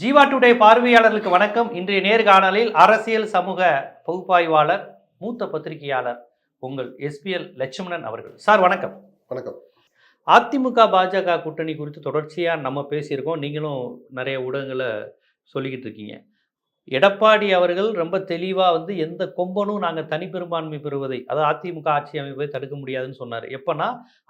Jeeva today பார்வையாளர்களுக்கு வணக்கம். இன்றைய நேர்காணலில் அரசியல் சமூக பகுப்பாய்வாளர் மூத்த பத்திரிகையாளர் உங்கள் எஸ்பிஎல் லட்சுமணன் அவர்கள். சார் வணக்கம். வணக்கம். அதிமுக பாஜக கூட்டணி குறித்து தொடர்ச்சியாக நம்ம பேசியிருக்கோம். நீங்களும் நிறைய ஊடகங்களை சொல்லிக்கிட்டு இருக்கீங்க. எடப்பாடி அவர்கள் ரொம்ப தெளிவாக வந்து எந்த கொம்பனும் நாங்கள் தனிப்பெரும்பான்மை பெறுவதை அதாவது அதிமுக ஆட்சி அமைப்பை தடுக்க முடியாதுன்னு சொன்னார். எப்போனா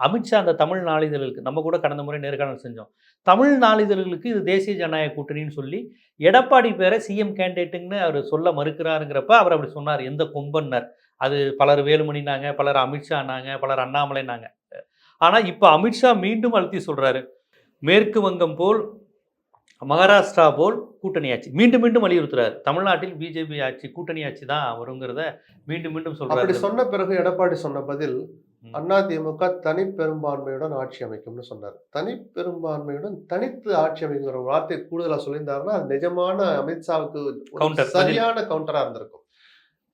அமித்ஷா அந்த தமிழ் நாளிதழ்களுக்கு நம்ம கூட கடந்த முறை நேர்காணல் செஞ்சோம். தமிழ் நாளிதழ்களுக்கு இது தேசிய ஜனநாயக கூட்டணின்னு சொல்லி எடப்பாடி பேரை சிஎம் கேண்டிடேட்டுன்னு அவர் சொல்ல மறுக்கிறாருங்கிறப்ப அவர் அப்படி சொன்னார் எந்த கொம்பன்னர். அது பலர் வேலுமணினாங்க பலர் அமித்ஷானாங்க பலர் அண்ணாமலைனாங்க ஆனால் இப்போ அமித்ஷா மீண்டும் அழுத்தி சொல்கிறாரு மேற்கு வங்கம் போல் மகாராஷ்டிரா போல் கூட்டணி ஆட்சி. மீண்டும் மீண்டும் வலியுறுத்துறாரு. தமிழ்நாட்டில் பிஜேபி ஆட்சி கூட்டணி ஆட்சி தான் வருங்கிறத மீண்டும் மீண்டும் அப்படி சொல்றாரு சொன்ன பிறகு எடப்பாடி சொன்ன பதில். அதிமுக தனி பெரும்பான்மையுடன் ஆட்சி அமைக்கும்னு சொன்னார். தனி பெரும்பான்மையுடன் தனித்து ஆட்சி அமைக்கிற வார்த்தை கூடுதலா சொல்லியிருந்தாருன்னா அது நிஜமான அமித்ஷாவுக்கு ஒரு. சரியான கவுண்டரா இருந்திருக்கும்.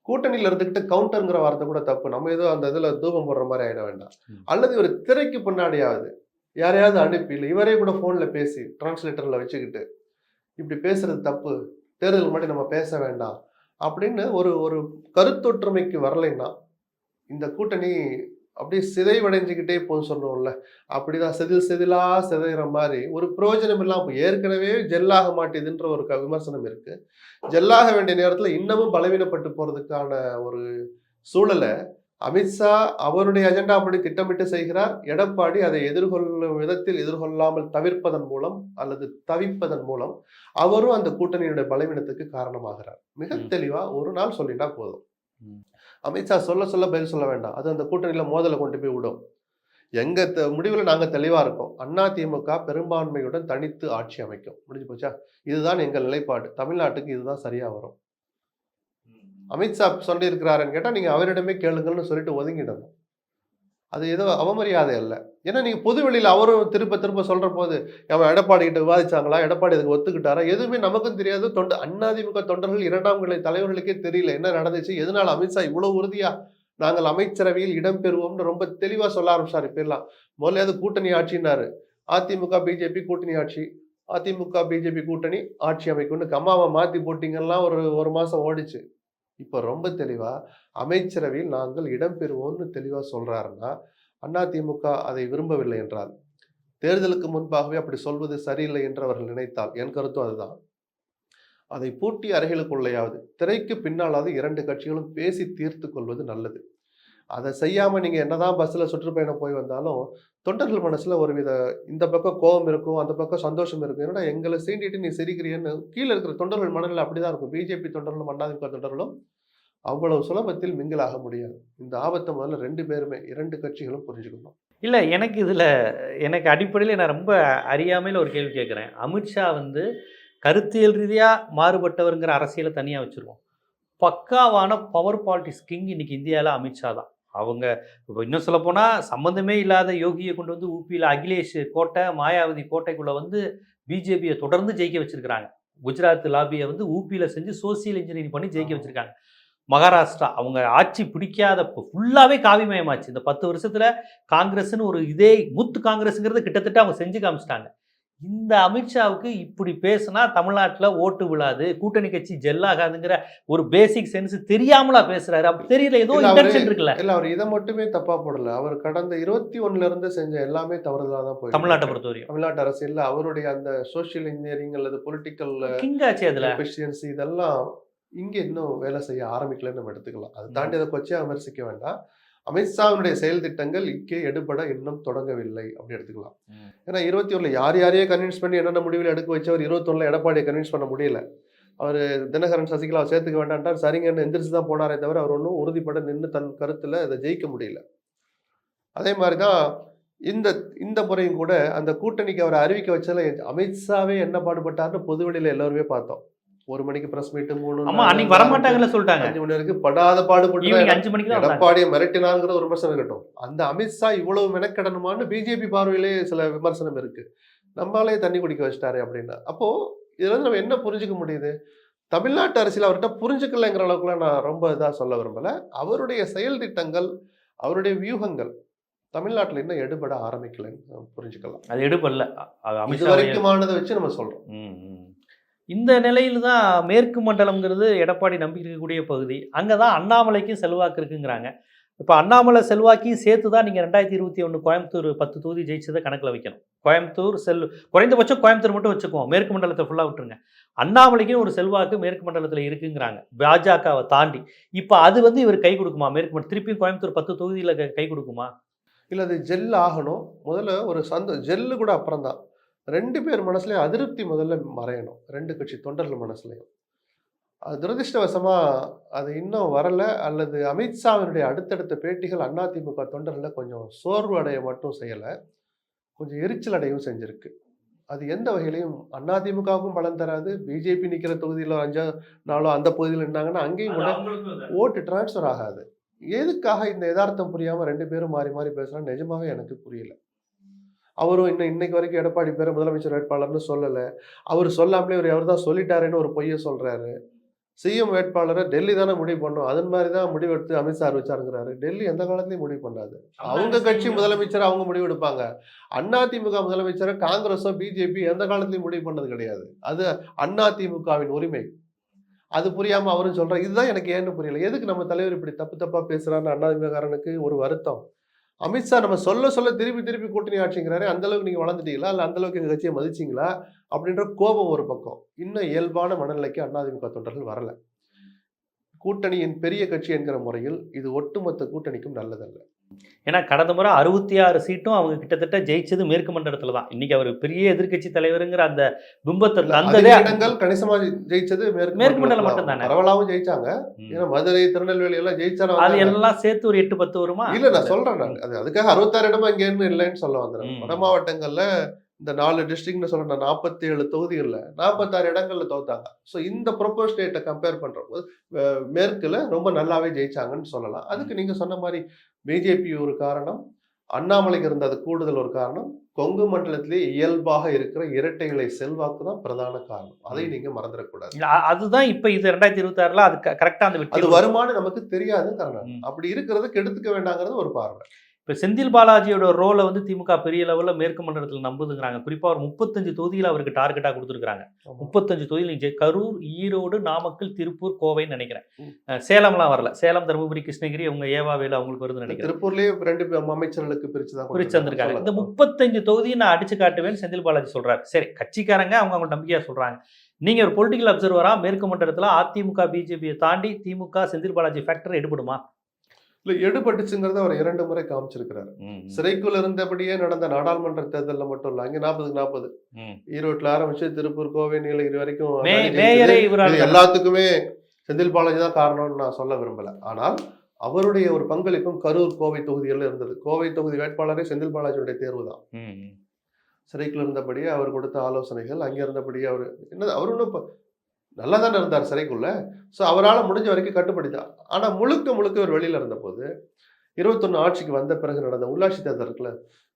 கூட்டணியில இருந்துகிட்டு கவுண்டர்ங்கிற வார்த்தை கூட தப்பு. நம்ம ஏதோ அந்த இதுல தூபம் போடுற மாதிரி ஆயிட வேண்டாம். அல்லது இவர் திரைக்கு பின்னாடியாவது யாரையாவது அனுப்பி இல்லை இவரே கூட ஃபோனில் பேசி டிரான்ஸ்லேட்டரில் வச்சுக்கிட்டு இப்படி பேசுறது தப்பு தேர்தல் முன்னாடி நம்ம பேச வேண்டாம் அப்படின்னு ஒரு ஒரு கருத்தொற்றுமைக்கு வரலைன்னா இந்த கூட்டணி அப்படியே சிதைவடைஞ்சுக்கிட்டே போகும் சொல்றோம்ல அப்படிதான் செதில் செதிலா சிதைகிற மாதிரி ஒரு பிரயோஜனம் இல்லாம ஏற்கனவே ஜெல்லாக மாட்டேதுன்ற ஒரு விமர்சனம் இருக்கு. ஜெல்லாக வேண்டிய நேரத்துல இன்னமும் பலவீனப்பட்டு போறதுக்கான ஒரு சூழலை அமித்ஷா அவருடைய அஜெண்டா அப்படி திட்டமிட்டு செய்கிறார். எடப்பாடி அதை எதிர்கொள்ளும் விதத்தில் எதிர்கொள்ளாமல் தவிர்ப்பதன் மூலம் அல்லது தவிப்பதன் மூலம் அவரும் அந்த கூட்டணியுடைய பலவீனத்துக்கு காரணமாகிறார். மிக. தெளிவா ஒரு நாள் சொல்லிட்டா போதும். அமித்ஷா சொல்ல சொல்ல பதில் சொல்ல வேண்டாம். அது அந்த கூட்டணியில மோதலை கொண்டு போய் விடும். எங்க முடிவுல நாங்க தெளிவா இருக்கோம். அண்ணா திமுக பெரும்பான்மையுடன் தனித்து ஆட்சி அமைக்கும். முடிஞ்சு போச்சா? இதுதான் எங்கள் நிலைப்பாடு. தமிழ்நாட்டுக்கு இதுதான் சரியா வரும். அமித்ஷா சொல்லியிருக்கிறாருன்னு கேட்டால் நீங்கள் அவரிடமே கேளுங்கள்னு சொல்லிட்டு ஒதுங்கிடணும். அது ஏதோ அவமரியாதை அல்ல. ஏன்னா நீங்கள் பொது வெளியில் அவரும் திரும்ப திரும்ப சொல்கிற போது அவன் எடப்பாடி கிட்ட விவாதிச்சாங்களா? எடப்பாடி அதுக்கு ஒத்துக்கிட்டாரா? எதுவுமே நமக்கும் தெரியாது. தொண்டு அண்ணாதிமுக தொண்டர்கள் இரண்டாம் நிலை தலைவர்களுக்கே தெரியல என்ன நடந்துச்சு எதனால் அமித்ஷா இவ்வளோ உறுதியாக நாங்கள் அமைச்சரவையில் இடம்பெறுவோம்னு ரொம்ப தெளிவாக சொல்ல ஆரம்பிச்சார் இப்பெல்லாம் முதல்ல கூட்டணி ஆட்சினாரு அதிமுக பிஜேபி கூட்டணி ஆட்சி. அதிமுக பிஜேபி கூட்டணி ஆட்சி அமைக்கும்னு கம்மாவை மாற்றி போட்டிங்கெல்லாம் ஒரு ஒரு மாதம் ஓடிச்சு. இப்போ ரொம்ப தெளிவாக அமைச்சரவையில் நாங்கள் இடம் பெறுவோம்னு சொல்கிறாருன்னா அதிமுக அதை விரும்பவில்லை என்றால்? தேர்தலுக்கு முன்பாகவே அப்படி சொல்வது சரியில்லை என்று அவர்கள் நினைத்தால் என் கருத்தும் அதுதான். அதை பூட்டி அறைகளுக்குள்ளேயாவது திரைக்கு பின்னாலாவது இரண்டு கட்சிகளும் பேசி தீர்த்து கொள்வது நல்லது. அதை செய்யாமல் நீங்கள் என்னதான் பஸ்ஸில் சுற்றுப்பயணம் போய் வந்தாலும் தொண்டர்கள் மனசில் ஒரு வித இந்த பக்கம் கோபம் இருக்கும் அந்த பக்கம் சந்தோஷம் இருக்கும். என்னடா எங்களை சீண்டிட்டு நீ சிரிக்கிறியன்னு கீழே இருக்கிற தொண்டர்கள் மனநிலை அப்படிதான் இருக்கும். பிஜேபி தொண்டர்களும் அண்ணாதிமுக தொண்டர்களும் அவ்வளவு சுலபத்தில் மிங்கிலாக முடியாது. இந்த ஆபத்தை முதல்ல ரெண்டு பேருமே இரண்டு கட்சிகளும் புரிஞ்சுக்கணும் இல்லை எனக்கு இதில் எனக்கு அடிப்படையில் நான் ரொம்ப அறியாமையில் ஒரு கேள்வி கேட்குறேன். அமித்ஷா வந்து கருத்தியல் ரீதியாக மாறுபட்டவருங்கிற அரசியலை தனியாக வச்சுருவோம். பக்காவான பவர் பாலிட்டிக்ஸ் கிங் இன்றைக்கி இந்தியாவில் அமித்ஷா தான். அவங்க இப்போ இன்னும் சொல்லப்போனால் சம்மந்தமே இல்லாத யோகியை கொண்டு வந்து ஊபியில் அகிலேஷ் கோட்டை மாயாவதி கோட்டைக்குள்ளே வந்து பிஜேபியை தொடர்ந்து ஜெயிக்க வச்சிருக்கிறாங்க. குஜராத் லாபியை வந்து ஊபியில் செஞ்சு சோசியல் இன்ஜினியரிங் பண்ணி ஜெயிக்க வச்சிருக்காங்க. மகாராஷ்டிரா அவங்க ஆட்சி பிடிக்காத ஃபுல்லாகவே காவிமயமாச்சு. இந்த பத்து வருஷத்தில் காங்கிரஸ்னு ஒரு இதே முத்து காங்கிரஸுங்கிறது கிட்டத்தட்ட அவங்க செஞ்சு காமிச்சிட்டாங்க. இந்த அமித்ஷாவுக்கு இப்படி பேசுனா தமிழ்நாட்டில் ஓட்டு விழாது கூட்டணி கட்சி ஜெல்லாகாதுங்கிற ஒரு பேசிக் சென்ஸ் தெரியாமலா பேசுறாரு. அப்படி தெரியல ஏதோ இல்ல, இன்டென்ஷன் இருக்குல்ல. இல்ல அவர் இதை மட்டுமே தப்பா போடல. அவர் கடந்த இருபத்தி ஒண்ணுல இருந்து செஞ்ச எல்லாமே தவறுதலா தான் போய் தமிழ்நாட்டை பொறுத்தவரையும். தமிழ்நாட்டு அரசியல்ல அவருடைய அந்த சோஷியல் இன்ஜினியரிங் அல்லது பொலிட்டிக்கல் கிங் ஆச்சு அதுல. எஃபிஷியன்சி இதெல்லாம் இங்க இன்னும் வேலை செய்ய ஆரம்பிக்கலன்னு நம்ம எடுத்துக்கலாம். அதை தாண்டி அதை கொச்சையா விமர்சிக்க வேண்டாம். அமித்ஷாவினுடைய செயல் திட்டங்கள் இங்கே எடுபட இன்னும் தொடங்கவில்லை அப்படி எடுத்துக்கலாம். ஏன்னா இருபத்தி ஒன்றில் யார் யாரையே கன்வின்ஸ் பண்ணி என்னென்ன முடிவில் எடுக்க வச்சவர் இருபத்தொன்னில் எடப்பாடியை கன்வின்ஸ் பண்ண முடியல. அவர் தினகரன் சசிகலா சேர்த்துக்க வேண்டான்ட்டார். சரிங்கன்னு எந்திரிச்சு தான் போனாரே தவிர அவர் ஒன்றும் உறுதிப்பட நின்று தன் கருத்தில் அதை ஜெயிக்க முடியல. அதே மாதிரி தான் இந்த இந்த முறையும் கூட அந்த கூட்டணிக்கு அவரை அறிவிக்க வச்சதில் அமித்ஷாவே என்ன பாடுபட்டார்னு பொதுவெளியில் எல்லாருமே பார்த்தோம். ஒரு மணிக்கு பிரஸ் மீட் மூணு ஆமா அன்னைக்கு வரமாட்டாங்கன்னு சொல்லிட்டாங்க. அஞ்சு மணி வரைக்கும் படாத பாடுபட்டு அஞ்சு மணிக்கு. எடப்பாடியை மிரட்டினாங்கிற ஒரு விமர்சனம் இருக்கட்டும். அந்த அமித்ஷா இவ்வளவு மெனக்கடணுமான்னு பிஜேபி பார்வையிலே சில விமர்சனம் இருக்கு. நம்மளாலே தண்ணி குடிக்க வச்சிட்டாரு அப்படின்னா. அப்போ இதுல இருந்து நம்ம என்ன புரிஞ்சுக்க முடியுது? தமிழ்நாட்டு அரசியல் அவர்கிட்ட புரிஞ்சுக்கலைங்கிற அளவுக்குலாம் நான் ரொம்ப இதா சொல்ல விரும்பல. அவருடைய செயல் திட்டங்கள் அவருடைய வியூகங்கள் தமிழ்நாட்டுல இன்னும் எடுபட ஆரம்பிக்கலைன்னு புரிஞ்சுக்கலாம். அது இது அமித்ஷா வரைக்குமானதை வச்சு நம்ம சொல்றோம். இந்த நிலையில் தான் மேற்கு மண்டலம்ங்கிறது எடப்பாடி நம்பி இருக்கக்கூடிய பகுதி. அங்கே தான் அண்ணாமலைக்கும் செல்வாக்கு இருக்குங்கிறாங்க. இப்போ அண்ணாமலை செல்வாக்கையும் சேர்த்து தான் நீங்கள் ரெண்டாயிரத்தி இருபத்தி ஒன்று கோயம்புத்தூர் பத்து தொகுதி ஜெயிச்சதை கணக்கில் வைக்கணும். கோயம்புத்தூர் செல் குறைந்தபட்சம் கோயம்புத்தூர் மட்டும் வச்சுக்குவோம். மேற்கு மண்டலத்தை ஃபுல்லாக விட்டுருங்க. அண்ணாமலைக்கும் ஒரு செல்வாக்கு மேற்கு மண்டலத்தில் இருக்குங்கிறாங்க. பாஜகவை தாண்டி. இப்போ அது வந்து இவர் கை கொடுக்குமா? மேற்கு மண்டலம் திருப்பியும் கோயம்புத்தூர் பத்து தொகுதியில் கை கொடுக்குமா? இல்லை அது ஜெல் ஆகணும். முதல்ல ஒரு சந்த ஜெல்லு கூட அப்புறம் தான் ரெண்டு பேர் மனசுலயும் அதிருப்தி முதல்ல மறையணும். ரெண்டு கட்சி தொண்டர்கள் மனசுலையும். அது துரதிருஷ்டவசமா அது இன்னும் வரல அல்லது அமித்ஷாவினுடைய அடுத்தடுத்த பேட்டிகள் அதிமுக தொண்டர்களை கொஞ்சம் சோர்வு அடைய மட்டும் செய்யலை. கொஞ்சம் எரிச்சல் அடையவும் செஞ்சிருக்கு. அது எந்த வகையிலையும் அதிமுகவுக்கும் பலன் தராது. பிஜேபி நிற்கிற தொகுதியில் அஞ்சா நாளோ அந்த பகுதியில் இருந்தாங்கன்னா அங்கேயும் கூட ஓட்டு டிரான்ஸ்ஃபர் ஆகாது. எதுக்காக இந்த யதார்த்தம் புரியாம ரெண்டு பேரும் மாறி மாறி பேசுறாங்க நிஜமாவே எனக்கு புரியல. அவரும் இன்னும் இன்னைக்கு வரைக்கும் எடப்பாடி பேரை முதலமைச்சர் வேட்பாளர்னு சொல்லல. அவர் சொல்லாமலே இவர் அவர் தான் சொல்லிட்டாருன்னு ஒரு பொய்யை சொல்றாரு. சிஎம் வேட்பாளரை டெல்லி தானே முடிவு பண்ணும். அதன் மாதிரி தான் முடிவெடுத்து அமித்ஷா அறிவிச்சாருங்கிறாரு டெல்லி எந்த காலத்துலயும் முடிவு பண்ணாது. அவங்க கட்சி முதலமைச்சர் அவங்க முடிவு எடுப்பாங்க. அதிமுக முதலமைச்சரை காங்கிரஸோ பிஜேபி எந்த காலத்துலயும் முடிவு பண்ணது கிடையாது. அது அதிமுகவின் உரிமை. அது புரியாம அவரும் சொல்றாரு. இதுதான் எனக்கு ஏன்னு புரியல. எதுக்கு நம்ம தலைவர் இப்படி தப்பு தப்பா பேசுறான்னு அண்ணாதிமுககாரனுக்கு ஒரு வருத்தம். அமித்ஷா நம்ம சொல்ல சொல்ல திருப்பி திருப்பி கூட்டணி ஆட்சிங்கிறாரு அந்தளவுக்கு நீங்கள் வளர்ந்துட்டீங்களா? இல்லை அந்த அளவுக்கு கட்சியை மதிச்சீங்களா? அப்படின்ற கோபம் ஒரு பக்கம். இன்னும் இயல்பான மனநிலைக்கு அதிமுக தொண்டர்கள் வரலை. கூட்டணியின் பெரிய கட்சி என்கிற முறையில் இது ஒட்டுமொத்த கூட்டணிக்கும் நல்லதல்ல. ஏன்னா கடந்த முறை அறுபத்தி ஆறு சீட்டும் அவங்க கிட்டத்தட்ட ஜெயிச்சது மேற்கு மண்டலத்தில் தான். இன்னைக்கு அவர் பெரிய எதிர்க்கட்சி தலைவருங்கிற அந்த பிம்பத்தை தந்ததே அதிக இடங்கள் கணிசமா ஜெயிச்சது மேற்கு மேற்கு மண்டலம் மட்டும்தானே? பரவலாவும் ஜெயிச்சாங்க. ஏன்னா மதுரை திருநெல்வேலி எல்லாம் ஜெயிச்சாலும் அது எல்லாம் சேர்த்து ஒரு எட்டு பத்து வருமா? இல்ல நான் சொல்றேன் நான். அது அதுக்காக அறுபத்தாறு இடமா இங்க இருந்து இல்லைன்னு சொல்ல வந்துடுறேன். வட மாவட்டங்கள்ல இந்த நாலு டிஸ்ட்ரிக்ட்னு சொல்ற நாற்பத்தி ஏழு தொகுதிகள்ல நாற்பத்தாறு இடங்கள்ல தோத்தாங்க. ஸோ இந்த ப்ரொப்போஸ் ஸ்டேட்டை கம்பேர் பண்றப்போ அஹ், மேற்குல ரொம்ப நல்லாவே ஜெயிச்சாங்கன்னு சொல்லலாம். அதுக்கு நீங்க சொன்ன மாதிரி பிஜேபி ஒரு காரணம் அண்ணாமலைக்கு இருந்த அது கூடுதல் ஒரு காரணம் கொங்கு மண்டலத்திலே இயல்பாக இருக்கிற இரட்டைகளை செல்வாக்கு தான் பிரதான காரணம். அதை. நீங்க மறந்துடக்கூடாது. அதுதான் இப்ப இது ரெண்டாயிரத்தி இருபத்தி ஆறுல அது கரெக்டா அந்த அது வருமானம் நமக்கு தெரியாது காரணம். அப்படி இருக்கிறத கெடுத்துக்க வேண்டாங்கிறது ஒரு பார்வை. இப்ப செந்தில் பாலாஜியோட ரோலை வந்து திமுக பெரிய லெவல்ல மேற்கு மண்டலத்தில் நம்புதுங்கிறாங்க. குறிப்பா ஒரு முப்பத்தஞ்சு தொகுதியில் அவருக்கு டார்கெட்டா கொடுத்துருக்காங்க ஆமா. முப்பத்தஞ்சு தொகுதியில் கரூர் ஈரோடு நாமக்கல் திருப்பூர் கோவைன்னு நினைக்கிறேன். சேலம்லாம் வரல. சேலம் தருமபுரி கிருஷ்ணகிரி அவங்க ஏவாவேலு அவங்களுக்கு வருதுன்னு நினைக்கிறேன். திருப்பூர்லயே ரெண்டு அமைச்சர்களுக்கு பிரிச்சு தான் குறிச்சு வந்திருக்காங்க. இந்த முப்பத்தஞ்சு தொகுதியை நான் அடிச்சு காட்டுவேன்னு செந்தில் பாலாஜி சொல்றாரு. சரி கட்சிக்காரங்க அவங்க அவங்க நம்பிக்கையா சொல்றாங்க. நீங்க ஒரு பொலிட்டிக்கல் அப்சர்வரா மேற்கு மண்டலத்துல அதிமுக பிஜேபியை தாண்டி திமுக செந்தில் பாலாஜி ஃபேக்டர் எடுபடுமா இல்ல எடுபட்டுச்சுங்கிறத அவர் இரண்டு முறை காமிச்சிருக்கிறாரு. சிறைக்குள்ள இருந்தபடியே நடந்த நாடாளுமன்ற தேர்தல்ல மட்டும் இல்ல அங்க நாற்பதுக்கு நாற்பது ம். ஈரோட்ல ஆரம்பிச்சு திருப்பூர் கோவை நீலகிரி வரைக்கும் எல்லாத்துக்குமே செந்தில் பாலாஜி தான் காரணம்னு நான் சொல்ல விரும்பல. ஆனால் அவருடைய ஒரு பங்களிப்பும் கரூர் கோவை தொகுதிகளில் இருந்தது. கோவை தொகுதி வேட்பாளரே செந்தில் பாலாஜியுடைய தேர்வு தான். சிறைக்குள்ள இருந்தபடியே அவர் கொடுத்த ஆலோசனைகள் அங்கே இருந்தபடியே அவர் என்ன அவர் ஒன்றும் நல்லா தானே இருந்தார் சிறைக்குள்ள? ஸோ அவரால் முடிஞ்ச வரைக்கும் கட்டுப்படுத்தான் ஆனால் முழுக்க முழுக்க அவர் வெளியில் இருந்தபோது இருபத்தொன்று ஆட்சிக்கு வந்த பிறகு நடந்த உள்ளாட்சி தேர்தல் இருக்குல்ல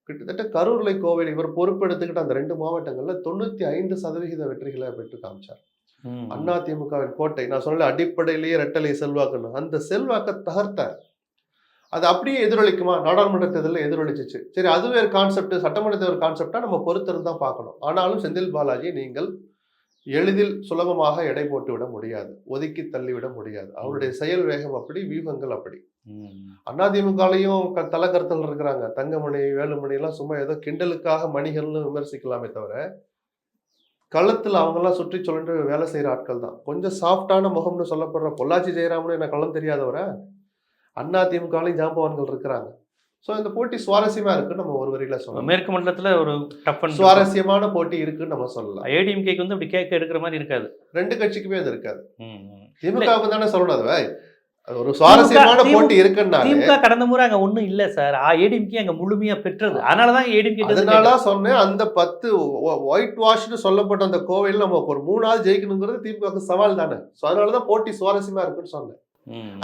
கிட்டத்தட்ட கரூர்லை கோவில் இவர் பொறுப்பெடுத்துக்கிட்ட அந்த ரெண்டு மாவட்டங்கள்ல தொண்ணூத்தி ஐந்து சதவிகித வெற்றிகளை பெற்று காமிச்சார். அண்ணா திமுகவின் கோட்டை நான் சொன்ன அடிப்படையிலேயே ரெட்டலை செல்வாக்குன்னு. அந்த செல்வாக்கை தகர்த்தார். அது அப்படியே எதிரொலிக்குமா? நாடாளுமன்ற தேர்தலில் எதிரொலிச்சிச்சு. சரி அதுவே ஒரு கான்செப்ட் சட்டமன்ற தேர்தல் கான்செப்டா நம்ம பொறுத்திருந்து தான் பார்க்கணும். ஆனாலும் செந்தில் பாலாஜி நீங்கள் எளிதில் சுலபமாக எடை போட்டு விட முடியாது ஒதுக்கி தள்ளிவிட முடியாது. அவருடைய செயல் வேகம் அப்படி வியூகங்கள் அப்படி. அதிமுகலையும் தலக்கருத்தல் இருக்கிறாங்க. தங்கமணி வேலுமணி எல்லாம் சும்மா ஏதோ கிண்டலுக்காக மணிகள்னு விமர்சிக்கலாமே தவிர களத்தில் அவங்கெல்லாம் சுற்றி சொல்லிட்டு வேலை செய்கிற ஆட்கள் தான். கொஞ்சம் சாஃப்டான முகம்னு சொல்லப்படுற பொள்ளாச்சி ஜெயராமன் என்ன களம் தெரியாதவரை? அண்ணா திமுகலையும் ஜாம்பவான்கள் இருக்கிறாங்க. ஸோ இந்த போட்டி சுவாரஸ்யமா இருக்குன்னு நம்ம ஒரு வரியில சொல்லலாம். மேற்கு மண்டலத்துல ஒரு டஃப் சுவாரஸ்யமான போட்டி இருக்குன்னு நம்ம சொல்லலாம். ஏடிஎம்கேக்கு வந்து இப்படி கேட்க எடுக்கிற மாதிரி இருக்காது. ரெண்டு கட்சிக்குமே அது இருக்காது. திமுகவுக்கு தானே சொல்லணும் அது ஒரு சுவாரஸ்யமான போட்டி இருக்குன்னாலே திமுக கடந்த முறை அங்க ஒண்ணும் இல்ல சார். ஏடிஎம்கே அங்க முழுமையா பெற்றது. அதனாலதான் ஏடிஎம்கே அதனால சொன்னேன் அந்த பத்து ஒயிட் வாஷ்னு சொல்லப்பட்ட அந்த கோவையில் நம்ம ஒரு மூணாவது ஜெயிக்கணுங்கிறது திமுக சவால் தானே. ஸோ அதனாலதான் போட்டி சுவாரஸ்யமா இருக்குன்னு சொன்னேன்.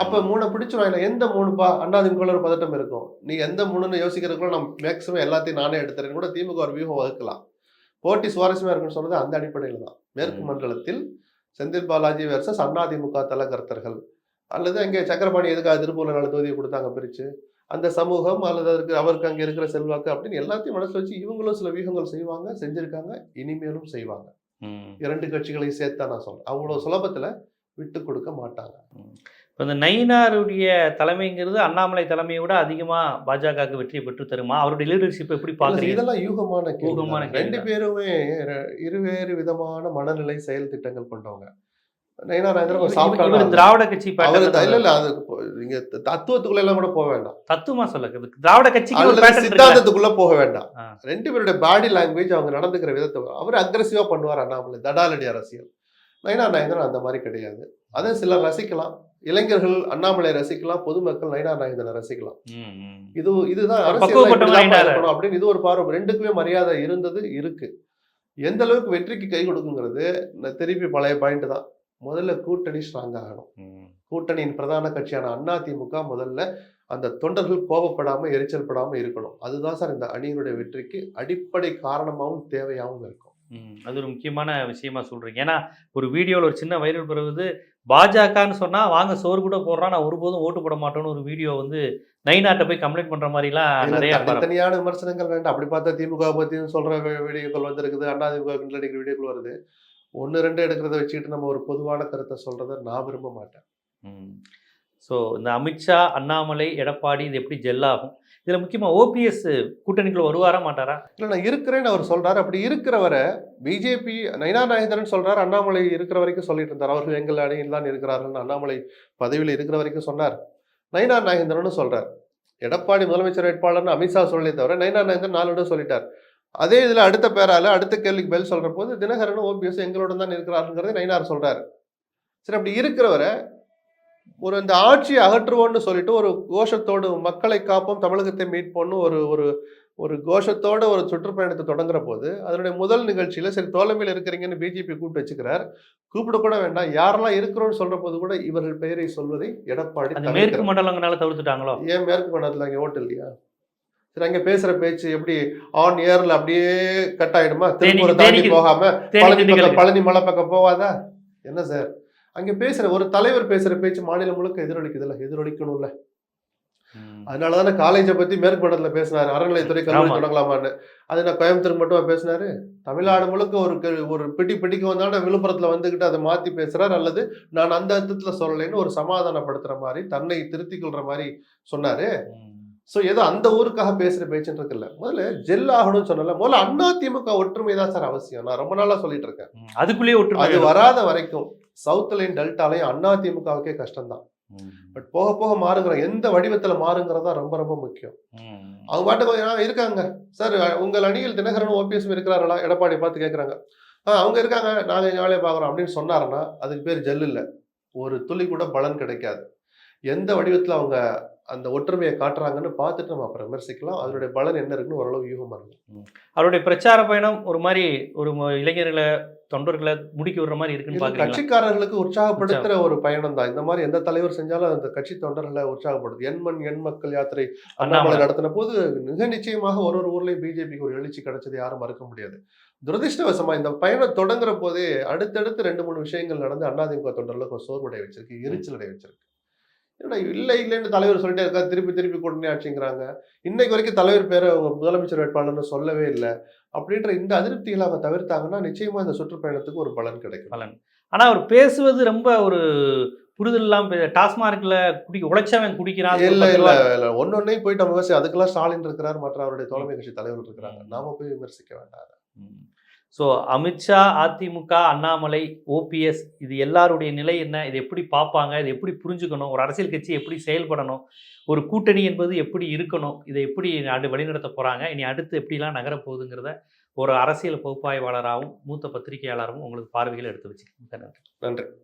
அப்ப மூணை பிடிச்சிருவாங்க எந்த மூணுப்பா? அண்ணாதிமுக ஒரு பதட்டம் இருக்கும். நீ எந்த மூணுன்னு யோசிக்கிறதுக்குள்ள நான் மேக்ஸிமம் எல்லாத்தையும் நானே எடுத்துறேன். கூட திமுக ஒரு வியூகம் வகுக்கலாம். போட்டி சுவாரஸ்யமா இருக்குன்னு சொன்னது அந்த அடிப்படையில் தான். மேற்கு. மண்டலத்தில் செந்தில் பாலாஜி வெர்சஸ் அதிமுக தலகர்த்தர்கள் அல்லது அங்கே சக்கரபாணி எதுக்காக திருப்பூர்ல நாலு தொகுதியை கொடுத்தாங்க பிரிச்சு. அந்த சமூகம் அல்லது அதற்கு அவருக்கு அங்கே இருக்கிற செல்வாக்கு அப்படின்னு எல்லாத்தையும் மனசுல வச்சு இவங்களும் சில வியூகங்கள் செய்வாங்க செஞ்சிருக்காங்க இனிமேலும் செய்வாங்க. இரண்டு கட்சிகளையும் சேர்த்து நான் சொல்றேன். அவ்வளவு சுலபத்துல விட்டு கொடுக்க மாட்டாங்க. இப்போ இந்த நயினாருடைய தலைமைங்கிறது அண்ணாமலை தலைமையை விட அதிகமா பாஜகவுக்கு வெற்றியை பெற்று தருமா? அவருடைய லீடர்ஷிப் எப்படி பாக்குறீங்க? இதெல்லாம் யூகமான யூகமான ரெண்டு. பேருமே இருவேறு விதமான மனநிலை செயல் திட்டங்கள் கொண்டவங்க. திராவிட கட்சி இல்ல இல்ல அது நீங்க தத்துவத்துக்குள்ள எல்லாம் கூட போக வேண்டாம். தத்துவமா சொல்ல திராவிட இருக்கு சித்தாந்தத்துக்குள்ள போக வேண்டாம். ரெண்டு பேருடைய பாடி லாங்குவேஜ் அவங்க நடந்துக்கிற விதத்தை அவர் அக்ரெசிவா பண்ணுவார் அண்ணாமலை தடாலடி அரசியல். நயினா நாயந்திரன் அந்த மாதிரி கிடையாது. அதை சிலர் ரசிக்கலாம். இளைஞர்கள் அண்ணாமலை ரசிக்கலாம் பொதுமக்கள் நயினா நாயந்திரனை ரசிக்கலாம். இது இதுதான். இருக்கணும் அப்படின்னு இது ஒரு பார்வை. ரெண்டுக்குமே மரியாதை இருந்தது இருக்கு. எந்த அளவுக்கு வெற்றிக்கு கை கொடுக்குங்கிறது திருப்பி பழைய பாயிண்ட் தான். முதல்ல கூட்டணி ஸ்ட்ராங் ஆகணும். கூட்டணியின் பிரதான கட்சியான அதிமுக முதல்ல அந்த தொண்டர்கள் கோபப்படாம எரிச்சல் படாம இருக்கணும். அதுதான் சார் இந்த அணியினுடைய வெற்றிக்கு அடிப்படை காரணமாகவும் தேவையாகவும் இருக்கும். அது ஒரு முக்கியமான விஷயமா சொல்றீங்க. ஏன்னா ஒரு வீடியோவில் ஒரு சின்ன வைரல் பெறுவது பாஜகன்னு சொன்னா வாங்க சோறு கூட போடுறான் நான் ஒருபோதும் ஓட்டு போட மாட்டேன்னு ஒரு வீடியோ வந்து நைனாட்ட போய் கம்ப்ளைண்ட் பண்ற மாதிரிலாம் நிறைய தனித்தனியான விமர்சனங்கள் வேண்டாம். அப்படி பார்த்தா திமுக பத்தியும் சொல்ற வி- வீடியோக்கள் வந்திருக்குது அண்ணா திமுக அடிக்கிற வீடியோக்கள் வருது. ஒன்னு ரெண்டு எடுக்கிறத வச்சுக்கிட்டு நம்ம ஒரு பொதுவான கருத்தை சொல்றதை நான் விரும்ப மாட்டேன். ம். ஸோ இந்த அமித்ஷா அண்ணாமலை எடப்பாடி இது எப்படி ஜெல்லாகும் இதில் முக்கியமாக ஓபிஎஸ் கூட்டணிக்குள்ள வருவாரா மாட்டாரா? இல்லை நான் இருக்கிறேன்னு அவர் சொல்கிறார் அப்படி இருக்கிறவரை பிஜேபி நயினா நாயந்திரன் சொல்கிறார் அண்ணாமலை இருக்கிற வரைக்கும் சொல்லிட்டு இருந்தார். அவர்கள் எங்கள் அணியில் தான் இருக்கிறார்கள். அண்ணாமலை பதவியில் இருக்கிற வரைக்கும் சொன்னார். நயினா நாயந்திரன் சொல்கிறார் எடப்பாடி முதலமைச்சர் வேட்பாளர்னு அமித்ஷா சொல்லி தவிர நயினா நாயந்திரன் நாலு சொல்லிட்டார். அதே இதில் அடுத்த பேரால அடுத்த கேள்விக்கு பதில் சொல்கிற போது தினகரன் ஓபிஎஸ் எங்களோட தான் இருக்கிறாருங்கிறதை நயினார் சொல்கிறார் சரி அப்படி இருக்கிறவரை ஒரு இந்த ஆட்சியை அகற்றுவோம்னு சொல்லிட்டு ஒரு கோஷத்தோடு மக்களை காப்போம் தமிழகத்தை மீட்போம்னு ஒரு ஒரு ஒரு கோஷத்தோட ஒரு சுற்றுப்பயணத்தை தொடங்குற போது அதனுடைய முதல் நிகழ்ச்சியில சரி தோழமையில் இருக்கிறீங்கன்னு பிஜேபி கூப்பிட்டு வச்சுக்கிறார். கூப்பிட கூட வேண்டாம். யாரெல்லாம் இருக்கிறோம்னு சொல்ற போது கூட இவர்கள் பெயரை சொல்வதை எடப்பாடி மேற்கு. மண்டலங்களால தவிர்த்துட்டாங்களோ? ஏன் மேற்கு மண்டலத்தில் அங்கே ஓட்டு இல்லையா? சரி அங்க பேசுற பேச்சு எப்படி ஆன் ஏர்ல அப்படியே கட் ஆயிடுமா? திருப்பூரை தாண்டி போகாம பழனி பழனி மலை பக்கம் போவாதா? என்ன சார்? அங்க பேசுற ஒரு தலைவர் பேசுற பேச்சு மாநிலம் முழுக்க எதிரொலிக்குதுல்ல எதிரொலிக்கணும்ல. அதனால தானே காலேஜை பத்தி மேற்கு மண்டலத்துல பேசினாரு அறநிலையத்துறை கல்லூரி. தொடங்கலாமான்னு. அது நான் கோயம்புத்தூர் மட்டும் பேசினாரு? தமிழ்நாடு முழுக்க ஒரு ஒரு பிடி பிடிக்க வந்தாலும் விழுப்புரத்துல வந்துகிட்டு அதை மாத்தி பேசுறாரு அல்லது நான் அந்த அர்த்தத்துல சொல்லலைன்னு ஒரு சமாதானப்படுத்துற மாதிரி தன்னை திருத்திக் கொள்ற மாதிரி சொன்னாரு. சோ ஏதோ அந்த ஊருக்காக பேசுற பேச்சுன்னு இருக்குல்ல முதல்ல ஜெல் ஆகணும்னு சொன்னல முதல்ல அண்ணா திமுக ஒற்றுமை தான் சார் அவசியம். நான் ரொம்ப நாளா சொல்லிட்டு இருக்கேன். அதுக்குள்ளேயே ஒற்றுமை அது வராத வரைக்கும் சவுத்லையும் டெல்டாலையும் அண்ணா திமுகவுக்கே கஷ்டம்தான். பட் போக போக மாறுங்கிற எந்த வடிவத்துல மாறுங்கிறதா ரொம்ப ரொம்ப முக்கியம். அவங்க பாட்டுக்கு இருக்காங்க. சார் உங்கள் அணியில் தினகரன் ஓபிஎஸ் இருக்கிறார்களா? எடப்பாடி பார்த்து கேட்குறாங்க. அவங்க இருக்காங்க. நாங்கள் எங்கள் வேலையை பார்க்குறோம் அப்படின்னு சொன்னாருன்னா அதுக்கு பேர் ஜெல் இல்லை. ஒரு துளி கூட பலன் கிடைக்காது. எந்த வடிவத்தில் அவங்க அந்த ஒற்றுமையை காட்டுறாங்கன்னு பார்த்துட்டு நம்ம அப்புறம் விமர்சிக்கலாம். அதனுடைய பலன் என்ன இருக்குன்னு ஓரளவு யூகமா இருக்கும் அவருடைய பிரச்சார பயணம் ஒரு மாதிரி ஒரு இளைஞர்களை தொண்டர்களை முடுக்கி விடுற மாதிரி இருக்குன்னு கட்சிக்காரர்களுக்கு உற்சாகப்படுத்துற ஒரு பயணம் தான் இந்த மாதிரி எந்த தலைவர் செஞ்சாலும் அந்த கட்சி தொண்டர்களை உற்சாகப்படுது எண்மண் எண் மக்கள் யாத்திரை அண்ணாமலை. நடத்தின போது மிக நிச்சயமாக ஒரு ஒரு ஊர்லயும் பிஜேபிக்கு ஒரு எழுச்சி கிடைச்சது யாரும் மறுக்க முடியாது. துரதிருஷ்டவசமா இந்த பயணம் தொடங்குற போதே அடுத்தடுத்து ரெண்டு மூணு விஷயங்கள் நடந்து அதிமுக தொண்டர்ல கொஞ்சம் சோர்வடைய வச்சிருக்கு எரிச்சல் அடைய வச்சிருக்கு. என்னடா இல்லை இல்லைன்னு தலைவர் சொல்லிட்டே இருக்கா திருப்பி திருப்பி கூட்டணி ஆட்சிங்கிறாங்க இன்னைக்கு வரைக்கும் தலைவர் பேரை அவங்க முதலமைச்சர் வேட்பாளர்னு சொல்லவே இல்லை. அப்படின்ற இந்த அதிருப்திகளை அவங்க தவிர்த்தாங்கன்னா நிச்சயமா இந்த சுற்றுப்பயணத்துக்கு ஒரு பலன் கிடைக்கும். பலன். ஆனா அவர் பேசுவது ரொம்ப ஒரு புரிதல் இல்லாம டாஸ்மார்க்ல குடி உழைச்சவன் குடிக்கிறான் இல்ல இல்ல இல்ல. ஒன்னொன்னையும் போயிட்டு விமர்சி அதுக்கெல்லாம் ஸ்டாலின் இருக்கிறார் மற்ற அவருடைய தோழமை கட்சி தலைவர்கள் இருக்கிறாங்க. நாம போய் விமர்சிக்க வேண்டாம். ஸோ அமித்ஷா அதிமுக அண்ணாமலை ஓபிஎஸ் இது எல்லாருடைய நிலை என்ன? இது எப்படி பார்ப்பாங்க? இது எப்படி புரிஞ்சுக்கணும்? ஒரு அரசியல் கட்சி எப்படி செயல்படணும்? ஒரு கூட்டணி என்பது எப்படி இருக்கணும்? இதை எப்படி அடு வழிநடத்த போகிறாங்க இனி அடுத்து எப்படிலாம் நகரப்போகுதுங்கிறத ஒரு அரசியல் பகுப்பாய்வாளராகவும் மூத்த பத்திரிகையாளராகவும் உங்களுக்கு பார்வைகளை எடுத்து வச்சுக்கோங்க நன்றி. நன்றி.